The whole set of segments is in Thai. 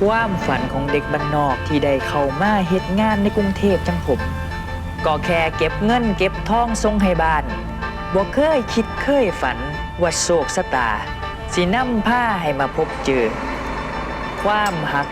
ความฝันของเด็กบ้านนอกที่ได้เข้ามาเฮ็ดงานในกรุงเทพจังผม ก็แค่เก็บเงินเก็บทองทรงให้บ้านบ่เคยคิดเคยฝันว่าโศกสตา สินำผ้าให้มาพบเจอ ความหัก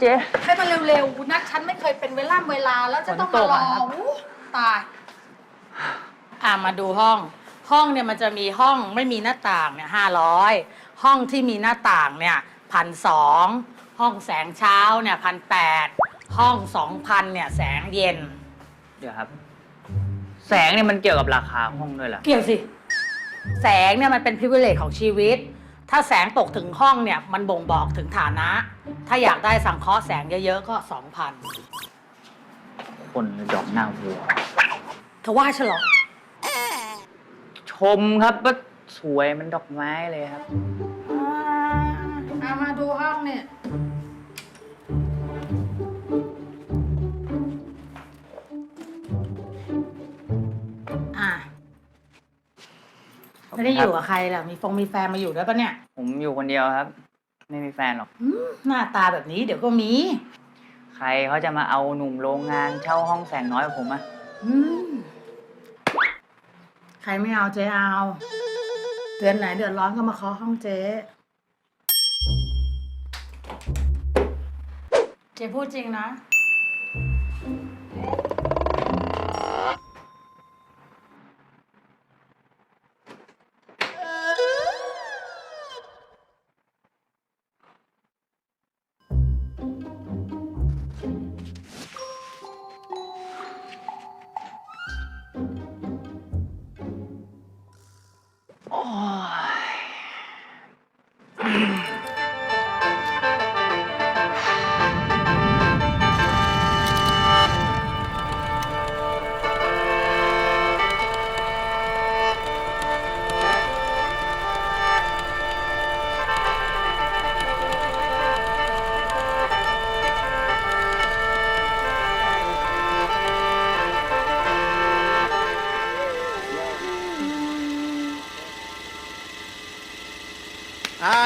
เจ๊ให้มันเร็วๆนัดฉันไม่เคยเป็นเวลาเวลาแล้วจะต้องมารออู้ตายอ่ามาดูห้อง ห้องเนี่ยมันจะมีห้องไม่มีหน้าต่างเนี่ยห้าร้อยห้องที่มีหน้าต่างเนี่ยพันสองห้องแสงเช้าเนี่ยพันแปดห้องสองพันเนี่ยแสงเย็น เดี๋ยวครับ แสงเนี่ยมันเกี่ยวกับราคาห้องด้วยเหรอ เกี่ยวสิ แสงเนี่ยมันเป็น privilege ของชีวิต ถ้าแสงตกถึงห้องเนี่ยมันบ่งบอกถึงฐานะ ถ้าอยากได้สังเคราะห์แสงเยอะๆก็2,000คนดอกหน้าวัว เธอว่าฉันเหรอชมครับว่าสวยมันดอกไม้เลยครับอ่ามาดูห้องเนี่ย ไม่ได้อยู่กับใครหรอมีฟงมีแฟนมาอยู่ด้วยปะเนี่ยผมอยู่คนเดียวครับ ไม่มีแฟนหรอก อืมหน้าตาแบบนี้เดี๋ยวก็มี ใครเขาจะมาเอาหนุ่มโรงงานเช่าห้องแสงน้อยกับผมอะอืมใครไม่เอาเจ๊เอา เดือนไหนเดือดร้อนก็มาเคาะห้องเจ๊ เจ๊พูดจริงนะ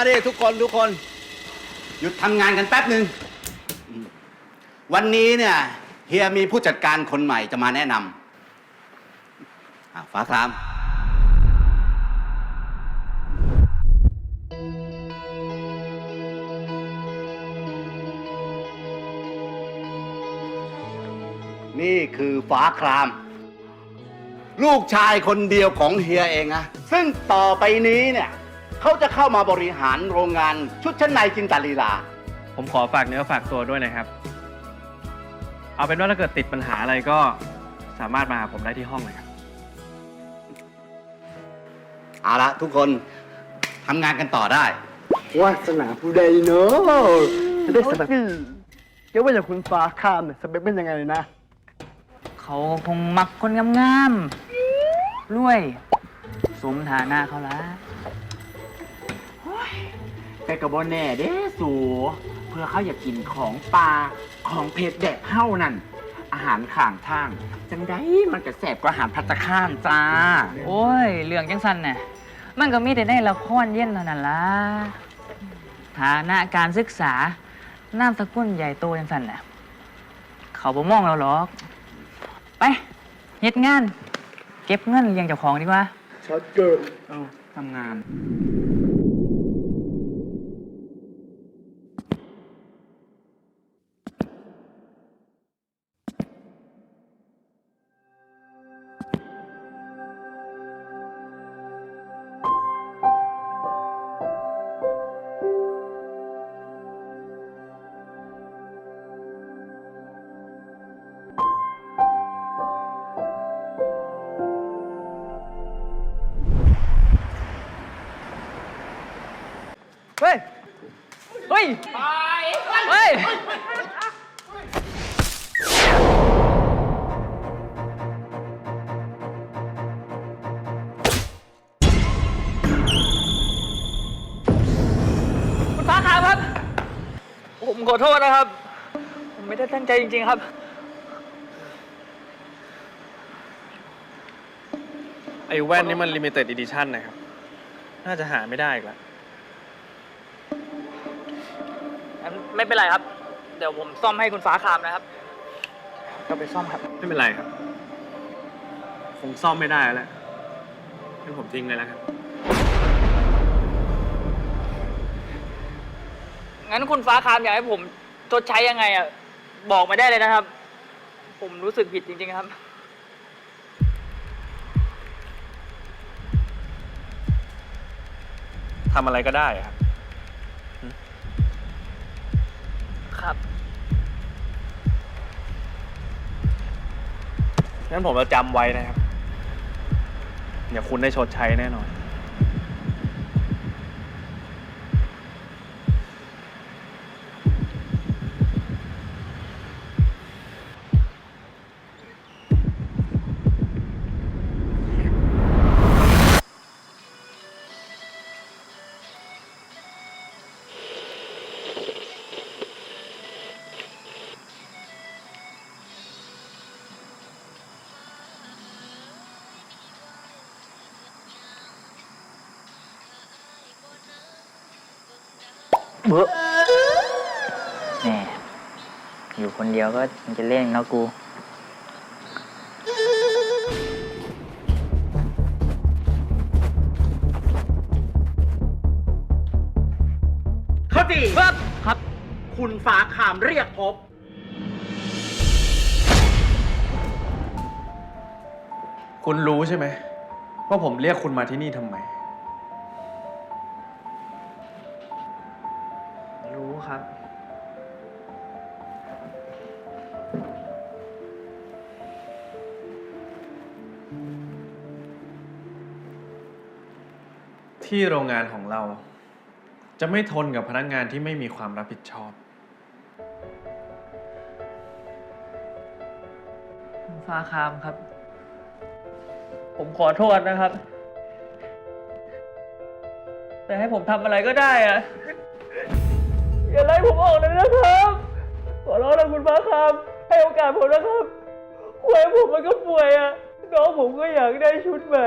านี่ทุกคนทุกคน หยุดทำงานกันแป๊บหนึ่งวันนี้เนี่ยเฮียมีผู้จัดการคนใหม่จะมาแนะนำอะฟ้าคราม นี่คือฟ้าคราม ลูกชายคนเดียวของเฮียเองนะซึ่งต่อไปนี้เนี่ย เขาจะเข้ามาบริหารโรงงานชุดชั้นในจินตาลีลา ผมขอฝากเนื้อฝากตัวด้วยนะครับ เอาเป็นว่าถ้าเกิดติดปัญหาอะไรก็สามารถมาหาผมได้ที่ห้องเลยครับ เอาละทุกคนทำงานกันต่อได้ วาสนาผู้ใดเนอะจะได้สเปคเดี๋ยวว่าอย่างคุณฟ้าข้ามเนี่ยสเปคเป็นยังไงนะ เขาคงมักคนงามๆรวย สมฐานะเขาละ แต่กระบอแน่เด้สูเพื่อเขาอยากกินของปลาของเผ็ดแดกเฮ้านั่น อาหารข้างทาง จังได้มันก็แสบกว่าอาหารพัตตาคารจ้า โอ้ยเรื่องจังสันน่ะมันก็มีแต่ในละครเย็นเท่านั้นล่ะฐานะการศึกษานามสกุลใหญ่โตจังสันน่ะเขาบ่มองเราหรอก ไปเฮ็ดงาน เก็บเงินเลี้ยงเจ้าของดีกว่าช็อตเกินเออทำงาน โทษนะครับ ผมไม่ได้ตั้งใจจริง ๆครับ ไอ้แว่นนี่มัน limited edition นะครับ น่าจะหาไม่ได้อีกแล้วงั้นไม่เป็นไรครับ เดี๋ยวผมซ่อมให้คุณฟ้าคามนะครับ ก็ไปซ่อมครับ ไม่เป็นไรครับ คงซ่อมไม่ได้แล้วงั้นผมทิ้งเลยแล้วครั งั้นคุณฟ้าคามอยากให้ผมชดใช้ยังไงอะ บอกมาได้เลยนะครับ ผมรู้สึกผิดจริง ๆ ครับ ทำอะไรก็ได้ครับ ครับ งั้นผมจะจำไว้นะครับ เดี๋ยวคุณได้ชดใช้แน่นอน เบอะแหมอยู่คนเดียวก็มันจะเล่นเนาะกู เขาดีครับ ครับ คุณฟ้าคามเรียกพบ คุณรู้ใช่ไหมว่าผมเรียกคุณมาที่นี่ทำไม ครับ ที่โรงงานของเรา จะไม่ทนกับพนักงานที่ไม่มีความรับผิดชอบ คุณฟ้าคามครับ ผมขอโทษนะครับ แต่ให้ผมทำอะไรก็ได้อะ อย่าไล่ผมออกเลยนะครับ ขอร้องนะคุณฟ้าคามให้โอกาสผมนะครับป่วยผมมันก็ป่วยอะน้องผมก็อยากได้ชุดใหม่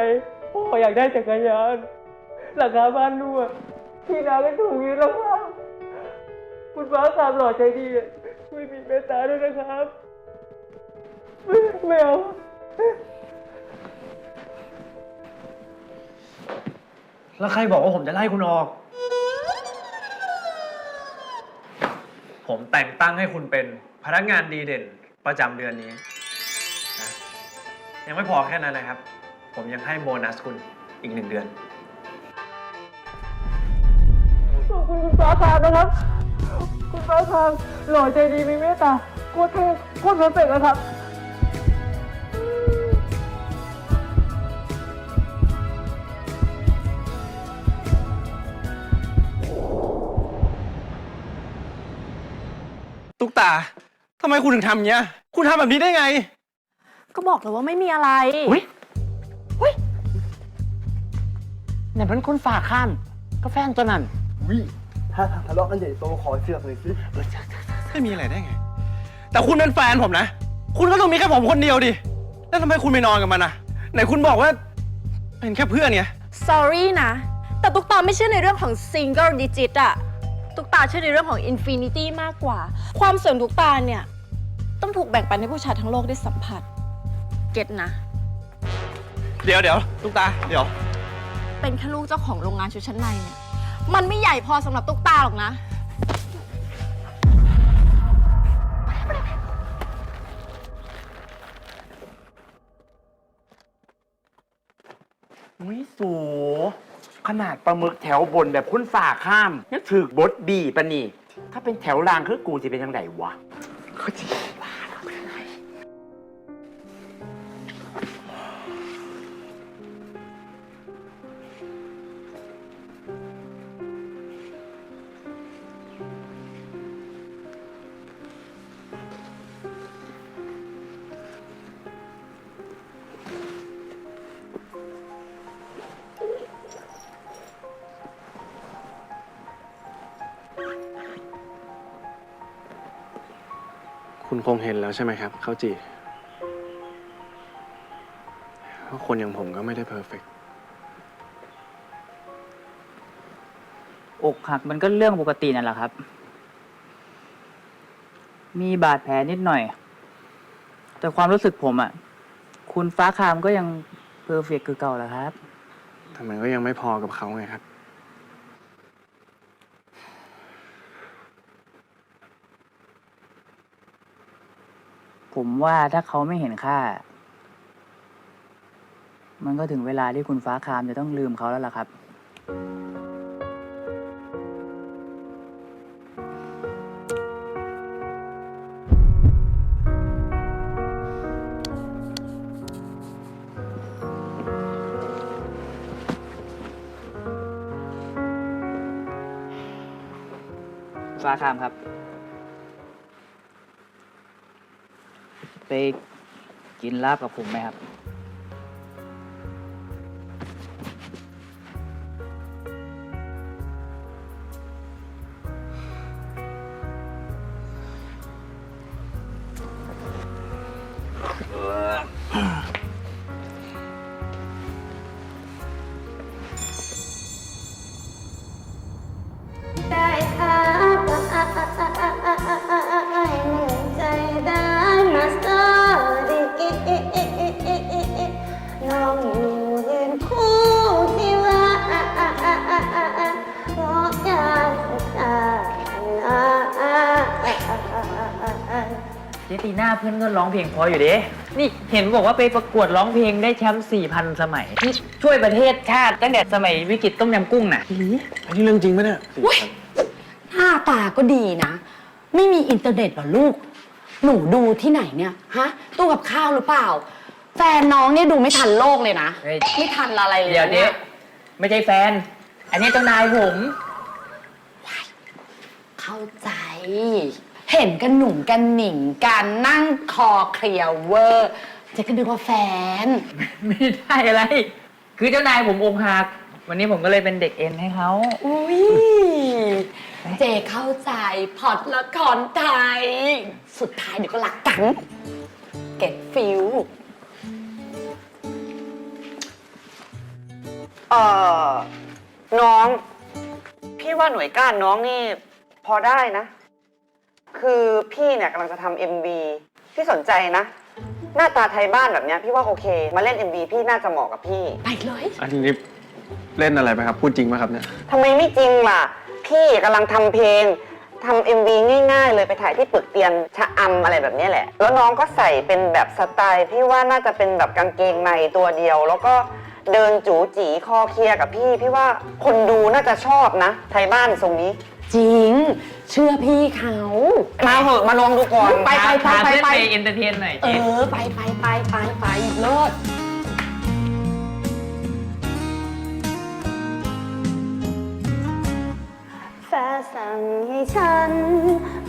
พ่ออยากได้จักรยานหลังคาบ้านด้วยที่นาก็ถูกยึดแล้วครับ คุณฟ้าคามหล่อใจดีอะช่วยมีเมตตาด้วยนะครับไม่เอาแล้วใครบอกว่าผมจะไล่คุณออก ผมแต่งตั้งให้คุณเป็นพนักงานดีเด่นประจำเดือนนี้นะยังไม่พอแค่นั้นนะครับ ผมยังให้โบนัสคุณอีกหนึ่งเดือน ขอบคุณคุณฟ้าทางนะครับ คุณฟ้าทางหล่อใจดีมีเมตตาโคตรเท่โคตรเพอร์เฟกต์นะครับ ตุ๊กตาทำไมคุณถึงทำอย่างเงี้ย คุณทำแบบนี้ได้ไง ก็บอกแล้วว่าไม่มีอะไร อุ้ยอุ้ยนั่นเป็นคุณฟ้าคามก็แฟนตัวนั้นวิถ้าทะเลาะกันใหญ่โตขอเชือกหน่อยสิไม่มีอะไรได้ไง แต่คุณเป็นแฟนผมนะ คุณก็ต้องมีแค่ผมคนเดียวดิ แล้วทำไมคุณไม่นอนกับมันนะไหนคุณบอกว่า เป็นแค่เพื่อนไง sorry นะ แต่ตุ๊กตาไม่เชื่อในเรื่องของ single digit อะ ตุ๊กตาเชื่อในเรื่องของ infinity มากกว่า ความสวยของตุ๊กตาเนี่ย ต้องถูกแบ่งปันให้ผู้ชายทั้งโลกได้สัมผัส เก็ตนะ เดี๋ยวเดี๋ยวตุ๊กตา เดี๋ยว เป็นแค่ลูกเจ้าของโรงงานชุดชั้นในเนี่ย มันไม่ใหญ่พอสำหรับตุ๊กตาหรอกนะ อุ้ยสู ขนาดปลาหมึกแถวบนแบบคุณฝ่าข้ามยังถือบดบีปะนี่ ถ้าเป็นแถวล่างคือกูจะเป็นยังไงวะ คุณคงเห็นแล้วใช่ไหมครับข้าวจีว่าคนอย่างผมก็ไม่ได้เพอร์เฟกต์อกหักมันก็เรื่องปกตินั่นแหละครับ มีบาดแผลนิดหน่อย แต่ความรู้สึกผมอะคุณฟ้าคามก็ยังเพอร์เฟกคือเก่าแหละครับ แต่มันก็ยังไม่พอกับเขาไงครับ ผมว่าถ้าเขาไม่เห็นค่า มันก็ถึงเวลาที่คุณฟ้าคามจะต้องลืมเขาแล้วล่ะครับ ฟ้าคามครับ กินลาบกับผมไหมครับ จตีน่าเพื่อนก็ร้องเพลงเพออยู่เด้นี่เห็นบอกว่าไปประกวดร้องเพลงได้แชมป์สี่พันสมัยที่ช่วยประเทศชาติตั้งแต่สมัยวิกฤตต้มยำกุ้งน่ะ อันนี้เรื่องจริงไหมเนี่ยหน้าตาก็ดีนะ ไม่มีอินเทอร์เน็ตเหรอลูก หนูดูที่ไหนเนี่ยฮะตู้กับข้าวหรือเปล่า แฟนน้องเนี่ยดูไม่ทันโลกเลยนะ เฮ้ย ไม่ทันอะไรเลยเดี๋ยวนะเนี้นี่ยไม่ใช่แฟน อันนี้เจ้านายผม เข้าใจ เห็นกันหนุ่มกันหนิงกันนั่งคอเคลียร์เวอร์เจะก็นึกว่าแฟน ไม่ได้อะไร คือเจ้านายผมอกหักวันนี้ผมก็เลยเป็นเด็กเอ็นให้เขาอุ้ยเจเข้าใจพล็อดละครไทย สุดท้ายเดี๋ยวก็รักกัน เก็ตฟิลเอ่อ น้อง พี่ว่าหน่วยก้านน้องนี่พอได้นะ คือพี่เนี่ยกำลังจะทำเอ็มบีพี่สนใจนะ หน้าตาไทยบ้านแบบเนี้ยพี่ว่าโอเค มาเล่น MV พี่น่าจะเหมาะกับพี่ไปเลยอันนี้เล่นอะไรไปครับ พูดจริงไหมครับเนี่ยทำไมไม่จริงล่ะ พี่กำลังทำเพลงทำเอ็มวีง่าย ๆ เลยไปถ่ายที่ปึกเตียนชะอำอะไรแบบเนี้ยแหละ แล้วน้องก็ใส่เป็นแบบสไตล์ พี่ว่าน่าจะเป็นแบบกางเกงในตัวเดียว แล้วก็เดินจูจีคอเคลียร์กับพี่ พี่ว่าคนดูน่าจะชอบนะ ไทยบ้านทรงนี้ จริง เชื่อพี่เขา มาเหอะมาลองดูก่อนไปไปไปพาไปเพื่อนไปไปเอนเตอร์เทนหน่อยเอเจ๊อ ไปไปไปไปไปเลิศฟ้าสั่งให้ฉัน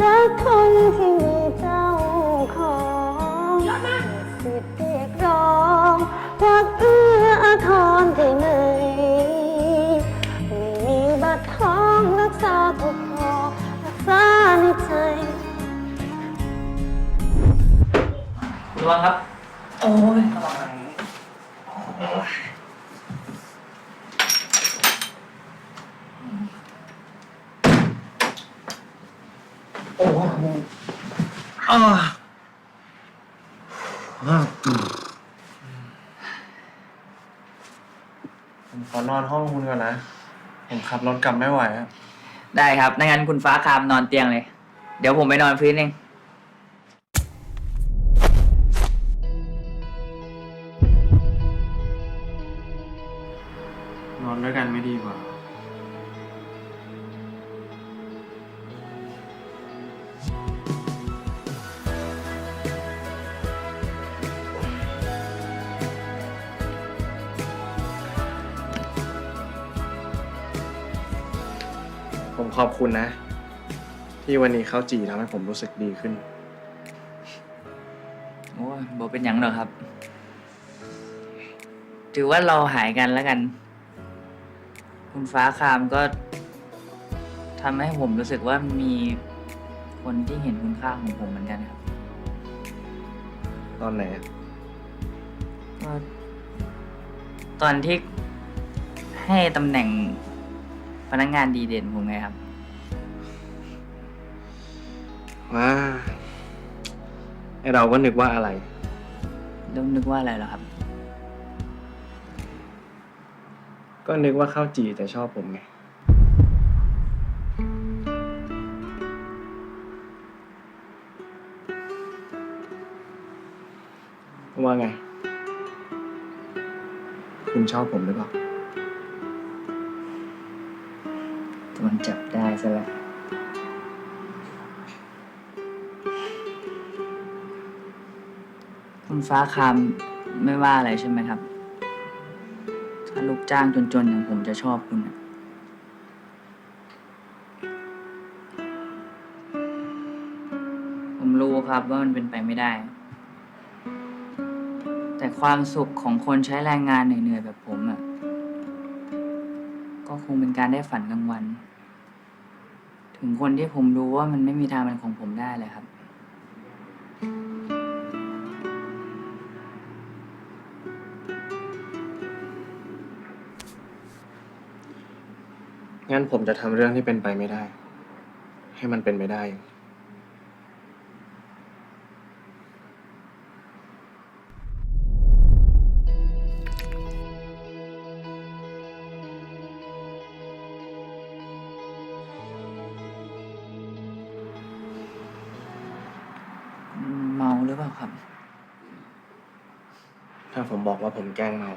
รักคนที่มีเจ้าของสิทธิ์เรียกร้องรักเอื้ออาทรที่ไหนไม่มีบัตรทองรักษา ระวังครับ โอ้ยผมขอนอนห้องคุณก่อนนะ ผมขับรถกลับไม่ไหวอะได้ครับดังนั้นคุณฟ้าคามนอนเตียงเลย เดี๋ยวผมไปนอนพื้นเอง ด้วยกันไม่ดีกว่า ผมขอบคุณนะ ที่วันนี้ข้าวจีทำให้ผมรู้สึกดีขึ้น โอ้ยบอกเป็นหยังหรอกครับ ถือว่าเราหายกันแล้วกัน คุณฟ้าคามก็ทำให้ผมรู้สึกว่ามีคนที่เห็นคุณค่าของผมเหมือนกันครับ ตอนไหนก็ตอนที่ให้ตำแหน่งพนักงานดีเด่นผมไงครับว่าไอเราก็นึกว่าอะไรต้องนึกว่าอะไรเหรอครับ ก็นึกว่าข้าวจีแต่ชอบผมไง ว่าไง คุณชอบผมหรือเปล่า โดนจับได้ซะแล้ว คุณฟ้าคามไม่ว่าอะไรใช่ไหมครับ จ้างจนๆอย่างผมจะชอบคุณน่ะผมรู้ครับว่ามันเป็นไปไม่ได้ แต่ความสุขของคนใช้แรงงานเหนื่อยๆแบบผมอะก็คงเป็นการได้ฝันกลางวัน ถึงคนที่ผมรู้ว่ามันไม่มีทางเป็นของผมได้เลยครับ งั้นผมจะทำเรื่องที่เป็นไปไม่ได้ ให้มันเป็นไปได้ เมาหรือเปล่าครับ ถ้าผมบอกว่าผมแกล้งเมา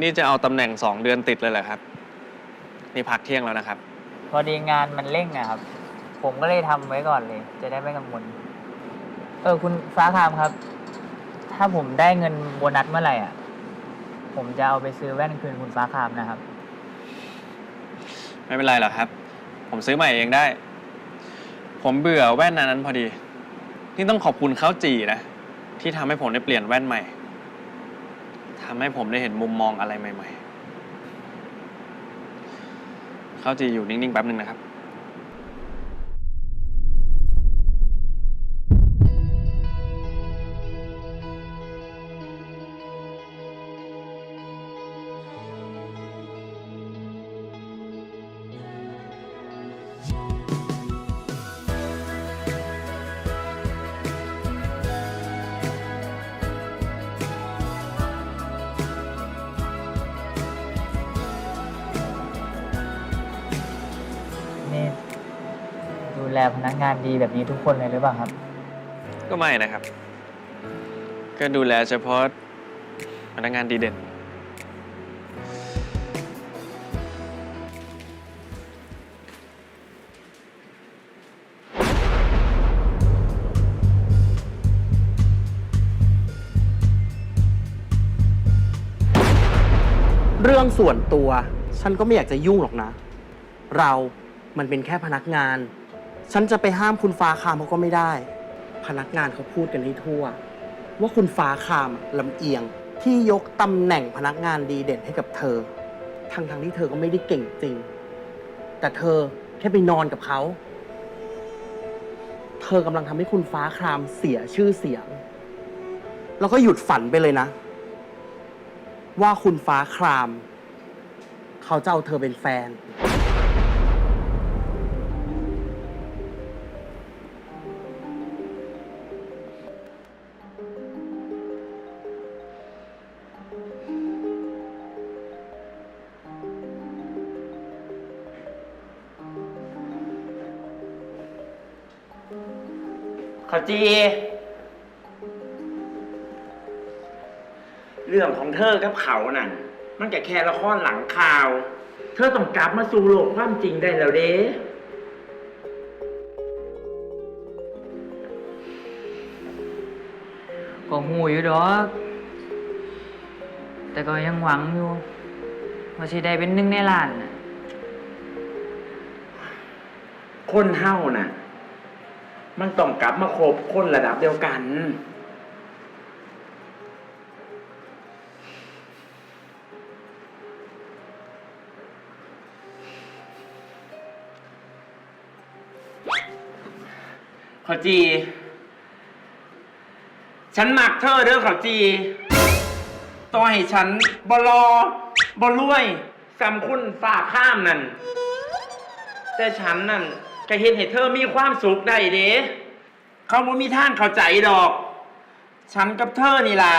นี่จะเอาตำแหน่งสองเดือนติดเลยเหรอครับ นี่พักเที่ยงแล้วนะครับ พอดีงานมันเร่งอะครับ ผมก็เลยทำไว้ก่อนเลย จะได้ไม่กังวล เออ คุณฟ้าคามครับ ถ้าผมได้เงินโบนัสเมื่อไหร่อะ ผมจะเอาไปซื้อแว่นคืนคุณฟ้าคามนะครับ ไม่เป็นไรหรอกครับ ผมซื้อใหม่เองได้ ผมเบื่อแว่นอันนั้นพอดี นี่ต้องขอบคุณข้าวจีนะ ที่ทำให้ผมได้เปลี่ยนแว่นใหม่ ทำให้ผมได้เห็นมุมมองอะไรใหม่ ๆ เขาจีอยู่นิ่ง ๆ แป๊บหนึ่งนะครับนี่ แลพนักงานดีแบบนี้ทุกคนเลยหรือเปล่าครับ ก็ไม่นะครับ ก็ดูแลเฉพาะพนักงานดีเด่น เรื่องส่วนตัว ฉันก็ไม่อยากจะยุ่งหรอกนะ เรามันเป็นแค่พนักงาน ฉันจะไปห้ามคุณฟ้าคามเขาก็ไม่ได้ พนักงานเขาพูดกันให้ทั่ว ว่าคุณฟ้าคามลำเอียงที่ยกตำแหน่งพนักงานดีเด่นให้กับเธอ ทั้งทงๆที่เธอก็ไม่ได้เก่งจริง แต่เธอแค่ไปนอนกับเขา เธอกำลังทำให้คุณฟ้าครามเสียชื่อเสียง แล้วก็หยุดฝันไปเลยนะ ว่าคุณฟ้าคราม เขาจะเอาเธอเป็นแฟน จีเรื่องของเธอกับเขานั่น มันก็แค่ละครหลังข่าว เธอต้องกลับมาสู่โลกความจริงได้แล้วเด้ก็หูอยู่ดอก แต่ก็ยังหวังอยู่ว่าสิได้เป็นหนึ่งในล้านน่ะ คนเฮาน่ะ มันต้องกลับมาคบคนระดับเดียวกัน ขอจี ฉันหมักเธอเด้อขอจี ต่อให้ฉันบลอบรวยสำคุณฝ่าข้ามนั่น แต่ฉันนั่น ก็เห็นให้เธอมีความสุขได้เด้เขาบ่มีทางเข้าใจดอก ฉันกับเธอนี่ล่ะ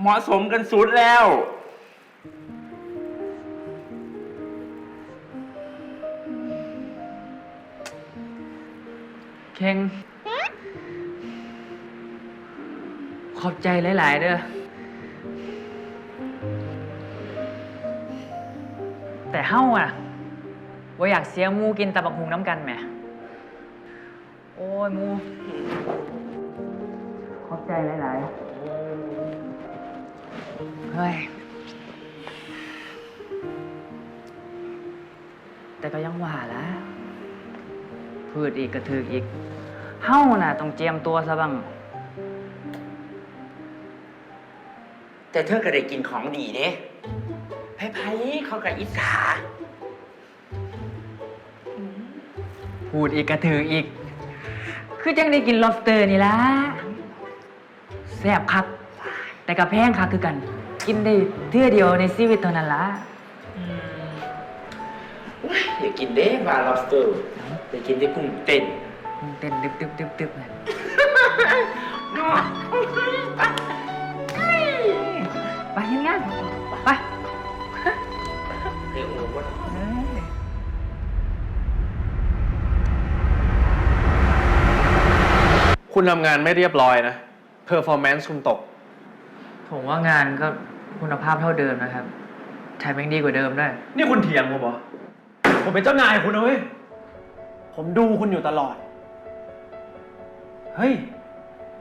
เหมาะสมกันสุดแล้ว เข่งขอบใจหลาย ๆ เด้อ แต่เฮ้าอะว่าอยากเสียหมูกินตะบักหุงน้ำกันแหม โอ้ยหมู ขอบใจหลาย ๆ เฮ้ย แต่ก็ยังว่าละพืชอีกกระถืออีก เฮ้าน่ะต้องเจียมตัวซะบ้าง แต่เธอก็ได้กินของดีเด้ไพ่ๆเขาก็อิจฉาพูดอีกกระถืออีก คือจังได้กิน lobster นี่ละแซ่บคัก แต่กับแพงคักคือกัน กินได้เทื่อเดียวในชีวิตเท่านั้นละอย่ากินเด้ปลา lobster อย่ากินได้กุ้งเต้นเต้นดึบดึบดึบดึบเลยไปยังไง คุณทำงานไม่เรียบร้อยนะเพอร์ฟอร์แมนซ์คุณตก ผมว่างานก็คุณภาพเท่าเดิมนะครับแถมยังดีกว่าเดิมด้วย นี่คุณเถียงผมเหรอ ผมเป็นเจ้านายคุณนะเว้ย ผมดูคุณอยู่ตลอด เฮ้ย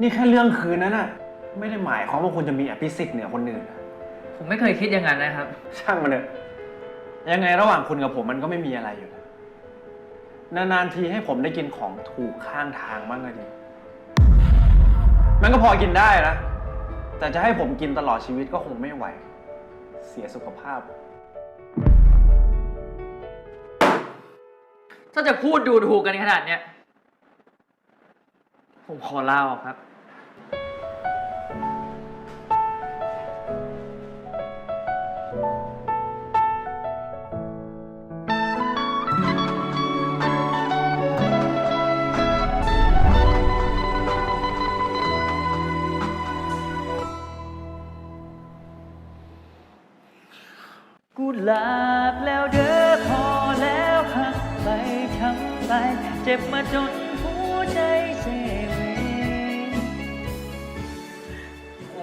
นี่แค่เรื่องคืนนั้นน่ะ ไม่ได้หมายความว่าคุณจะมีอภิสิทธิ์เหนือคนอื่นนะผมไม่เคยคิดอย่างนั้นนะครับ ช่างมันเถอะ ยังไงระหว่างคุณกับผมมันก็ไม่มีอะไรอยู่แล้วนานๆทีให้ผมได้กินของถูกข้างทางบ้างก็ดี มันก็พอกินได้นะ แต่จะให้ผมกินตลอดชีวิตก็คงไม่ไหว เสียสุขภาพ ถ้าจะพูดดูถูกกันขนาดเนี้ย ผมขอลาออกครับ กูลาบแล้วเด้อพอแล้วพักไปช้ำไป เจ็บมาจนหัวใจเซเว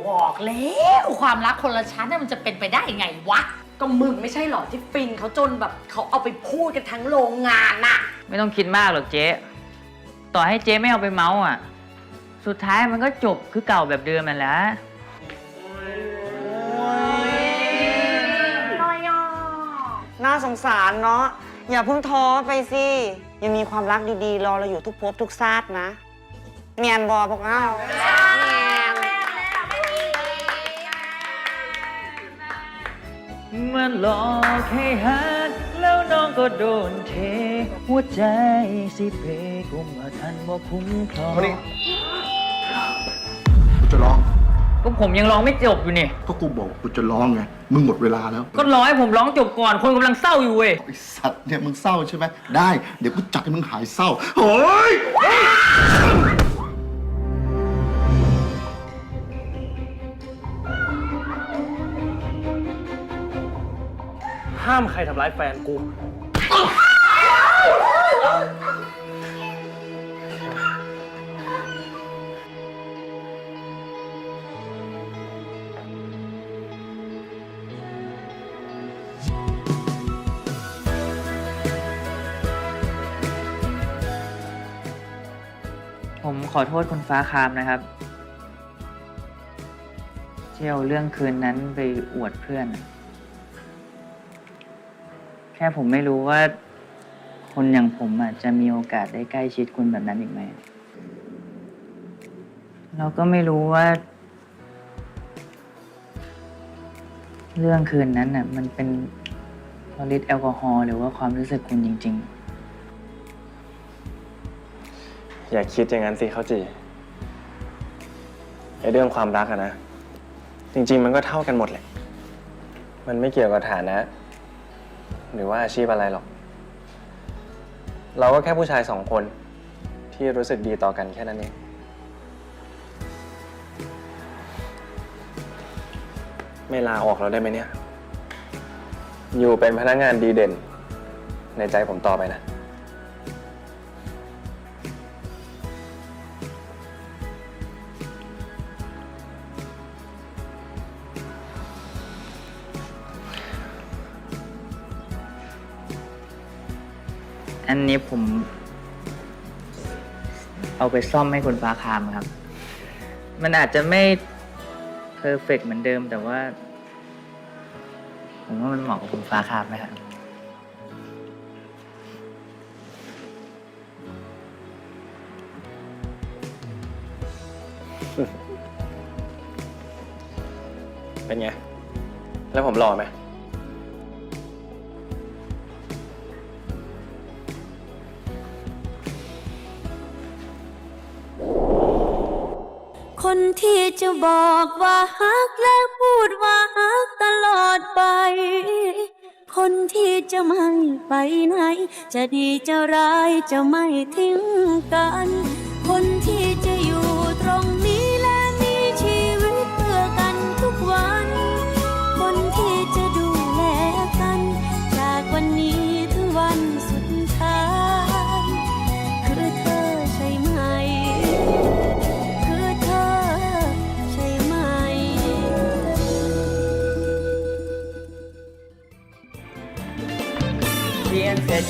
บอกแล้วความรักคนละชั้นน่ะมันจะเป็นไปได้ยังไงวะ ก็มึงไม่ใช่หรอที่ฟินเขาจนแบบเขาเอาไปพูดกันทั้งโรงงานน่ะ ไม่ต้องคิดมากหรอกเจ๊ ต่อให้เจ๊ไม่เอาไปเมาส์อะ สุดท้ายมันก็จบคือเก่าแบบเดิมนั่นแหละ น่าสงสารเนาะอย่าเพิ่งท้อไปสิยังมีความรักดีๆ รอเราอยู่ทุกภพทุกชาตินะเมียนบอพวกเราเมียนมันหลอกให้ฮักแล้วน้องก็โดนเท หัวใจสิเพกุมมาทันบ่คุ้มครองคนนี้กูจะร้อง ก็ผมยังร้องไม่จบอยู่นี่ก็กูบอกกูจะร้องไง มึงหมดเวลาแล้วก็ร้องให้ผมร้องจบก่อน คนกำลังเศร้าอยู่เว้ย ไอสัตว์เนี่ยมึงเศร้าใช่ไหมได้ เดี๋ยวกูจัดให้มึงหายเศร้าโอ้ยห้ามใครทำร้ายแฟนกู ขอโทษคุณฟ้าคามนะครับที่เอาเรื่องคืนนั้นไปอวดเพื่อน แค่ผมไม่รู้ว่า คนอย่างผมอะจะมีโอกาสได้ใกล้ชิดคุณแบบนั้นอีกไหม เราก็ไม่รู้ว่า เรื่องคืนนั้นน่ะมันเป็นเพราะฤทธิ์แอลกอฮอล์หรือว่าความรู้สึกคุณจริง อย่าคิดอย่างนั้นสิเขาจีไอเรื่องความรักอะนะ จริง ๆ มันก็เท่ากันหมดแหละ มันไม่เกี่ยวกับฐานะ หรือว่าอาชีพอะไรหรอก เราก็แค่ผู้ชายสองคนที่รู้สึกดีต่อกันแค่นั้นเองไม่ลาออกแล้วได้ไหมเนี่ย อยู่เป็นพนักงานดีเด่น ในใจผมต่อไปนะ นี้ผม เอาไปซ่อมให้คุณฟ้าคามครับ มันอาจจะไม่เพอร์เฟกเหมือนเดิม แต่ว่า ผมว่ามันเหมาะกับคุณฟ้าคามนะครับ เป็นไง แล้วผมหล่อไหม คนที่จะบอกว่าฮักและพูดว่าฮักตลอดไป คนที่จะไม่ไปไหน จะดีจะร้ายจะไม่ทิ้งกัน คนที่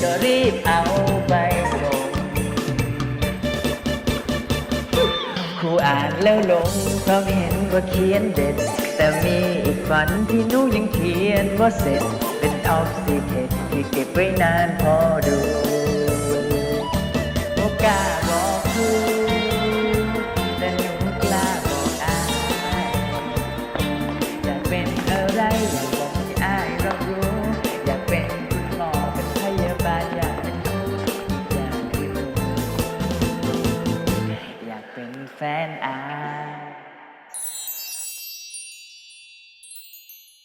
ก็รีบเอาไปส่งครูอ่านแล้วลงเพราะเห็นว่าเขียนเด็ด แต่มีอีกฝันที่หนูยังเขียนว่าเสร็จ เป็นออฟซิเคทที่เก็บไว้นานพอดูโอกาส